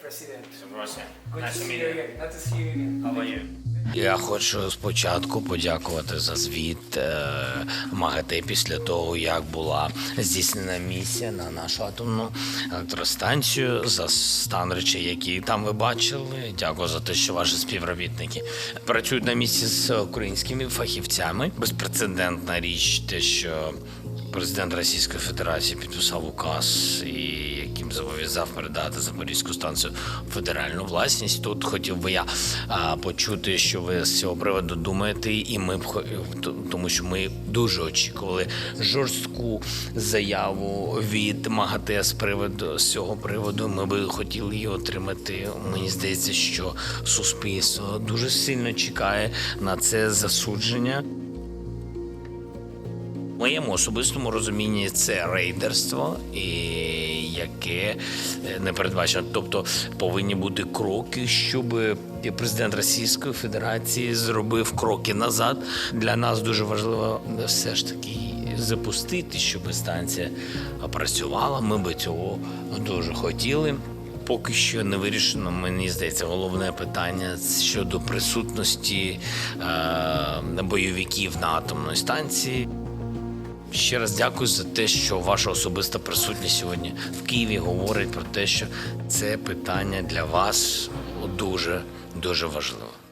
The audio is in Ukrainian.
President. Good Nice to to see you you. again. Not to see you again. How are you? Я хочу спочатку подякувати за звіт е, МАГАТЕ після того, як була здійснена місія на нашу атомну електростанцію за стан речей, які там ви бачили. Дякую за те, що ваші співробітники працюють на місці з українськими фахівцями. Безпрецедентна річ, те, що президент Російської Федерації підписав указ і яким зобов'язав передати Запорізьку станцію федеральну власність. Тут хотів би я а, почути, що ви з цього приводу думаєте, і ми б тому, що ми дуже очікували жорстку заяву від МАГАТЕ з приводу з цього приводу. Ми би хотіли її отримати. Мені здається, що суспільство дуже сильно чекає на це засудження. В моєму особистому розумінні це рейдерство, і яке е, не передбачено. Тобто повинні бути кроки, щоб президент Російської Федерації зробив кроки назад. Для нас дуже важливо все ж таки запустити, щоб станція працювала. Ми би цього дуже хотіли. Поки що не вирішено, мені здається, головне питання щодо присутності е, бойовиків на атомній станції. Ще раз дякую за те, що ваша особиста присутність сьогодні в Києві говорить про те, що це питання для вас дуже дуже важливе.